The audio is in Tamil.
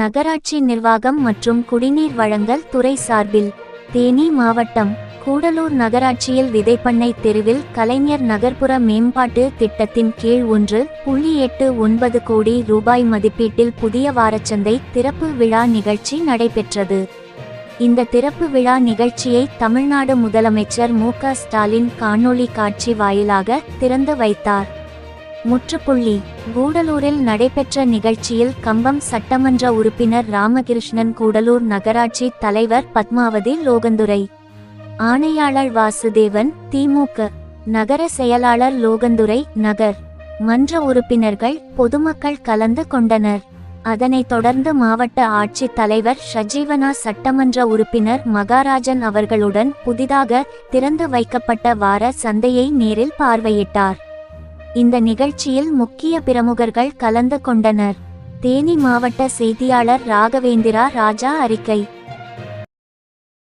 நகராட்சி நிர்வாகம் மற்றும் குடிநீர் வழங்கல் துறை சார்பில் தேனி மாவட்டம் கூடலூர் நகராட்சியில் விதைப்பண்ணை தெருவில் கலைஞர் நகர்ப்புற மேம்பாட்டு திட்டத்தின் கீழ் ஒன்று புள்ளி எட்டு ஒன்பது கோடி ரூபாய் மதிப்பீட்டில் புதிய வாரச்சந்தை திறப்பு விழா நிகழ்ச்சி நடைபெற்றது. இந்த திறப்பு விழா நிகழ்ச்சியை தமிழ்நாடு முதலமைச்சர் மு க ஸ்டாலின் காணொளி காட்சி வாயிலாக திறந்து வைத்தார். முற்றுப்புள்ளி. கூடலூரில் நடைபெற்ற நிகழ்ச்சியில் கம்பம் சட்டமன்ற உறுப்பினர் ராமகிருஷ்ணன் கூடலூர் நகராட்சி தலைவர் பத்மாவதி லோகந்துரை. ஆணையாளர் வாசுதேவன் திமுக. நகர செயலாளர் லோகந்துரை நகர். மன்ற உறுப்பினர்கள் பொதுமக்கள் கலந்து கொண்டனர். அதனைத் தொடர்ந்து மாவட்ட ஆட்சித் தலைவர் ஷஜீவனா சட்டமன்ற உறுப்பினர் மகாராஜன் அவர்களுடன் புதிதாக திறந்து வைக்கப்பட்ட வார சந்தையை நேரில் பார்வையிட்டார். இந்த நிகழ்ச்சியில் முக்கிய பிரமுகர்கள் கலந்து கொண்டனர். தேனி மாவட்ட செய்தியாளர் ராகவேந்திரா ராஜா அறிக்கை.